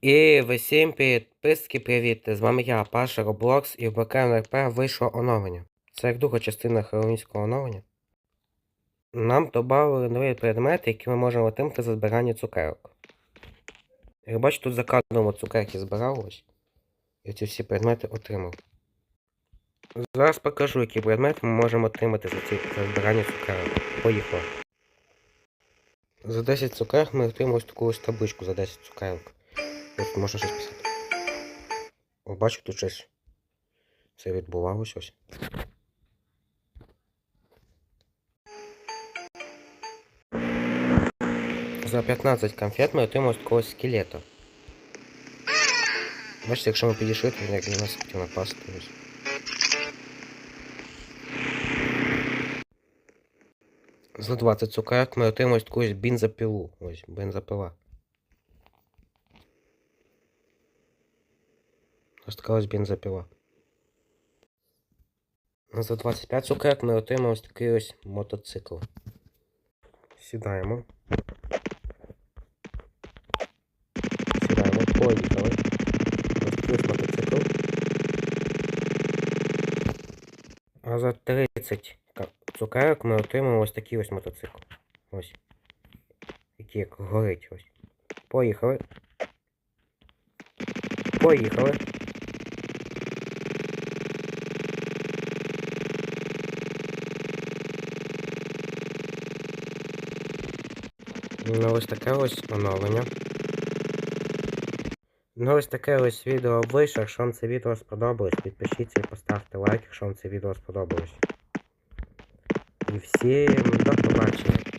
І всім підписки, привіт! З вами я, Паша Роблокс, і в БКН РП вийшло оновлення. Це як друга частина хеллоуінського оновлення. Нам додали нові предмети, які ми можемо отримати за збирання цукерок. Як бачите, тут за кадром цукерки збирав ось. І ці всі предмети отримав. Зараз покажу, які предмети ми можемо отримати за, ці, за збирання цукерок. Поїхали. За 10 цукерок ми отримали ось таку ось табличку за 10 цукерок. Тут можна щось писати. О, бачу, тут щось. Це відбувалося ось. За 15 конфет ми отримали такого скелета. Бачите, якщо ми підійшли, то як на нас хотів напасти. Ось. За 20 цукерок ми отримали ось бензопилу. Ось, бензопила. Ось така ось бензопила. За 25 цукерок ми отримали ось такий ось мотоцикл. Сідаємо. Сідаємо, поїхали. Ось такий ось мотоцикл. А за 30 ка- цукерок ми отримаємо ось такий ось мотоцикл. Ось. Який як горить ось. Поїхали. Поїхали. Ну ось таке ось оновлення. Ну ось таке ось відео вийшло. Якщо вам це відео сподобалось, підпишіться і поставте лайк, якщо вам це відео сподобалось. І всім до побачення.